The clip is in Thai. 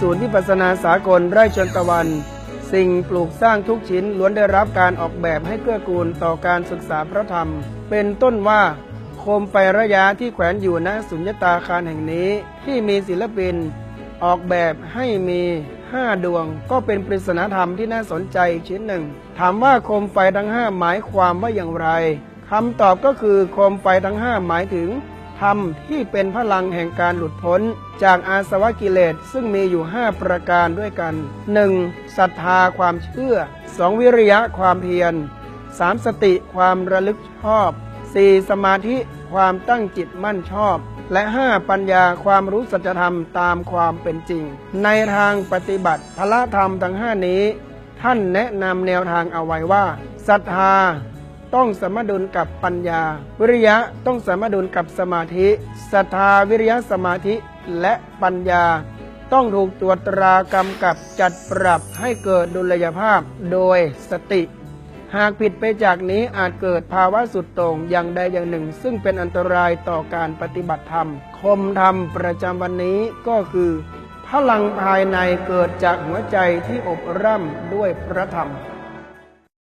ศูนย์วิปัสนาสากลไร่ชนตะวัน สิ่งปลูกสร้างทุกชิ้นล้วนได้รับการออกแบบให้เกื้อกูลต่อการศึกษาพระธรรม เป็นต้นว่าโคมไฟระยะที่แขวนอยู่ณสุญญตาคารแห่งนี้ ที่มีศิลปิน ออกแบบให้มีห้าดวง ก็เป็นปริศนาธรรมที่น่าสนใจชิ้นหนึ่ง ถามว่าโคมไฟทั้งห้าหมายความว่าอย่างไรคำตอบก็คือโคมไฟทั้งห้าหมายถึง ธรรมที่เป็นพลังแห่งการหลุดพ้น จากอาสวะกิเลสซึ่งมีอยู่ 5 ประการด้วยกัน 1. ศรัทธาความเชื่อ 2. วิริยะความเพียร 3. สติความระลึกชอบ 4. สมาธิความตั้งจิตมั่นชอบ และ 5. ปัญญาความรู้สัจธรรมตามความเป็นจริง ในทางปฏิบัติพละธรรมทั้ง 5 นี้ ท่านแนะนำแนวทางเอาไว้ว่าศรัทธา ต้องสมดุลกับปัญญา วิริยะต้องสมดุลกับสมาธิศรัทธาวิริยะสมาธิและปัญญา ต้องถูกตรวจตรากำกับจัดปรับให้เกิดดุลยภาพโดยสติ หากผิดไปจากนี้อาจเกิดภาวะสุดโต่งอย่างใดอย่างหนึ่ง ซึ่งเป็นอันตรายต่อการปฏิบัติธรรม คมธรรมประจำวันนี้ก็คือพลังภายในเกิดจากหัวใจที่อบร่ำด้วยพระธรรม